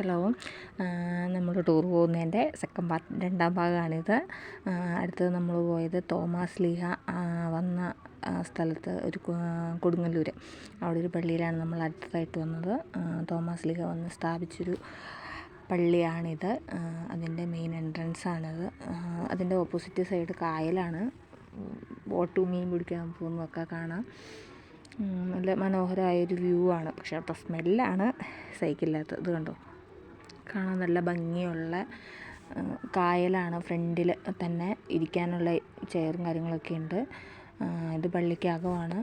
Hello. നമ്മൾ tour പോകുന്നതിന്റെ second part രണ്ടാം ഭാഗമാണിത്. അടുത്തത് നമ്മൾ പോയത് തോമാസ് ലീഹ വന്ന സ്ഥലത്ത് ഒരു കൊടുങ്ങല്ലൂർ അവിടെ ഒരു പള്ളിയിലാണ് നമ്മൾ അടുത്തതായിട്ട് വന്നത്. തോമാസ് ലീഹ വന്ന് സ്ഥാപിച്ചൊരു പള്ളിയാണിത്. അതിന്റെ മെയിൻ എൻട്രൻസ് ആണിത്. അതിന്റെ ഓപ്പോസിറ്റ് സൈഡ് കായലാണ്. ബോട്ട് മീൻ പിടിക്കാൻ പോകുന്നതൊക്കെ കാണാം. നല്ല മനോഹരമായൊരു വ്യൂ ആണ്. പക്ഷേ അവിടുത്തെ സ്മെല്ലാണ് സഹിക്കില്ലാത്തത്. ഇത് കണ്ടോ? കാണാൻ നല്ല ഭംഗിയുള്ള കായലാണ് ഫ്രണ്ടിൽ തന്നെ ഇരിക്കാനുള്ള ചെയറും കാര്യങ്ങളൊക്കെ ഉണ്ട്. ഇത് പള്ളിക്കകമാണ്.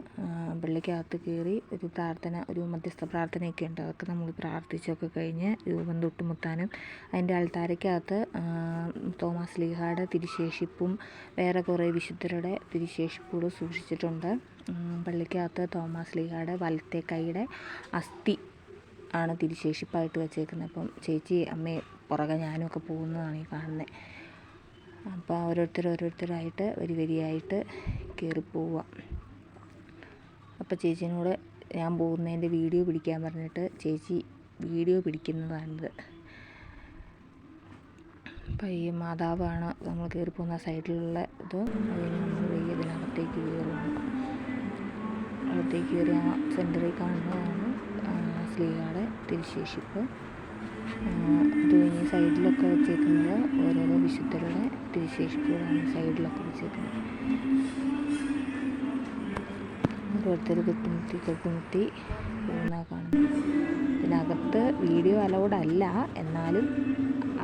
പള്ളിക്കകത്ത് കയറി ഒരു പ്രാർത്ഥന ഒരു മധ്യസ്ഥ പ്രാർത്ഥനയൊക്കെ ഉണ്ട്. അതൊക്കെ നമ്മൾ പ്രാർത്ഥിച്ചൊക്കെ കഴിഞ്ഞ് രൂപം തൊട്ടുമുത്താനും അതിന്റെ അൾത്താരയ്ക്കകത്ത് തോമസ് ലീഹായുടെ തിരിശേഷിപ്പും വേറെ കുറേ വിശുദ്ധരുടെ തിരുശേഷിപ്പുകളും സൂക്ഷിച്ചിട്ടുണ്ട്. പള്ളിക്കകത്ത് തോമസ് ലീഹായുടെ വലത്തെ കൈയുടെ അസ്ഥി ആണ് തിരുശേഷിപ്പായിട്ട് വെച്ചേക്കുന്നത്. അപ്പം ചേച്ചി അമ്മയും പുറകെ ഞാനും ഒക്കെ പോകുന്നതാണ് ഈ കാണുന്നത് അപ്പോൾ ഓരോരുത്തർ ഓരോരുത്തരായിട്ട് വരി വരിയായിട്ട് കയറി അപ്പോൾ ചേച്ചീനോട് ഞാൻ പോകുന്നതിന്റെ വീഡിയോ പിടിക്കാൻ പറഞ്ഞിട്ട് ചേച്ചി വീഡിയോ പിടിക്കുന്നതാണിത്. അപ്പോൾ ഈ മാതാവാണ് നമ്മൾ കയറി പോകുന്ന സൈഡിലുള്ള ഇത്. അതിന് നമ്മൾ വയ്യ ഇതിനകത്തേക്ക് കയറുന്നു. അകത്തേക്ക് കയറി ആ സെന്ററിൽ കാണുന്നതാണ്. സ്ത്രീകളുടെ തിരുശേഷിപ്പ്. അത് കഴിഞ്ഞ് സൈഡിലൊക്കെ വെച്ചേക്കുന്നത് ഓരോരോ വിശുദ്ധരുടെ തിരുശേഷിപ്പുകളാണ് സൈഡിലൊക്കെ വെച്ചേക്കുന്നത്. ഓരോരുത്തർ കെട്ടുമുത്തി കുത്തിമുത്തി പോകുന്ന കാണുന്നു ഇതിനകത്ത് വീഡിയോ അലൗഡ് അല്ല എന്നാലും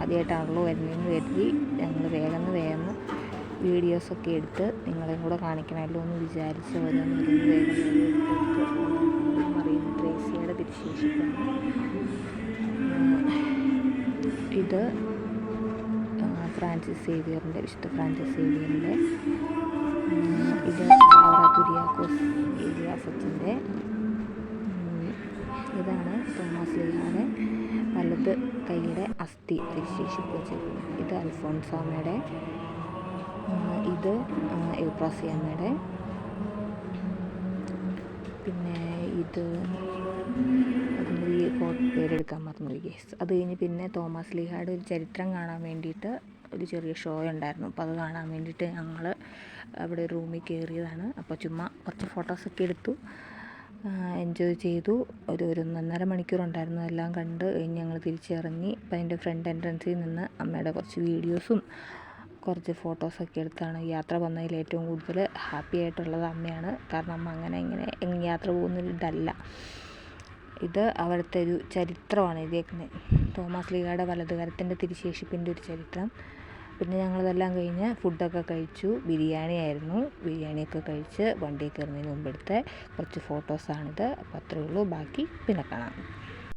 ആദ്യമായിട്ടാണല്ലോ വരുന്നതെന്ന് കരുതി ഞങ്ങൾ വേഗം വേഗം വീഡിയോസൊക്കെ എടുത്ത് നിങ്ങളെയും കൂടെ കാണിക്കണമല്ലോ എന്ന് വിചാരിച്ച് ഓരോന്ന് വേഗം ഇത് ഫ്രാൻസിസ് സേവിയറിന്റെ വിശുദ്ധ ഫ്രാൻസിസ് സേവിയറിന്റെ ഇത് കുര്യാക്കോസ് ഏലിയാസച്ചിന്റെ ഇതാണ് തോമസ് ലീഹാന് വലത് കൈയുടെ അസ്ഥി വെച്ചേക്കുന്നത് ഇത് അൽഫോൺസാമയുടെ ഇത് എൽപ്രാസിയമ്മയുടെ പിന്നെ ഇത് പേരെടുക്കാൻ മറന്നു ഗേസ് അത് കഴിഞ്ഞ് പിന്നെ തോമസ് ലീഹായുടെ ഒരു ചരിത്രം കാണാൻ വേണ്ടിയിട്ട് ഒരു ചെറിയ ഷോ ഉണ്ടായിരുന്നു. അപ്പോൾ അത് കാണാൻ വേണ്ടിയിട്ട് ഞങ്ങൾ അവിടെ റൂമിൽ കയറിയതാണ് അപ്പോൾ ചുമ്മാ കുറച്ച് ഫോട്ടോസൊക്കെ എടുത്തു. എൻജോയ് ചെയ്തു. ഒരു ഒരു ഒന്നൊന്നര മണിക്കൂറുണ്ടായിരുന്നു എല്ലാം കണ്ട് ഞങ്ങൾ തിരിച്ചിറങ്ങി. അപ്പോൾ എന്റെ ഫ്രണ്ട് എൻട്രൻസിൽ നിന്ന് അമ്മയുടെ കുറച്ച് വീഡിയോസും കുറച്ച് ഫോട്ടോസൊക്കെ എടുത്താണ് യാത്ര വന്നതിൽ ഏറ്റവും കൂടുതൽ ഹാപ്പി ആയിട്ടുള്ളത് അമ്മയാണ്. കാരണം അമ്മ അങ്ങനെ ഇങ്ങനെ യാത്ര പോകുന്നൊരിതല്ല ഇത് അവിടുത്തെ ഒരു ചരിത്രമാണ് എഴുതിയേക്കുന്നത് തോമസ് ലീഗയുടെ വലതുകരത്തിന്റെ തിരിശേഷിപ്പിന്റെ ഒരു ചരിത്രം. പിന്നെ ഞങ്ങളതെല്ലാം കഴിഞ്ഞ് ഫുഡൊക്കെ കഴിച്ചു. ബിരിയാണി ആയിരുന്നു. ബിരിയാണിയൊക്കെ കഴിച്ച് വണ്ടിയിൽ കയറുന്നതിന് മുമ്പെടുത്ത കുറച്ച് ഫോട്ടോസാണിത് അപ്പോൾ അത്രയേ ഉള്ളൂ. ബാക്കി പിന്നെ കാണാം.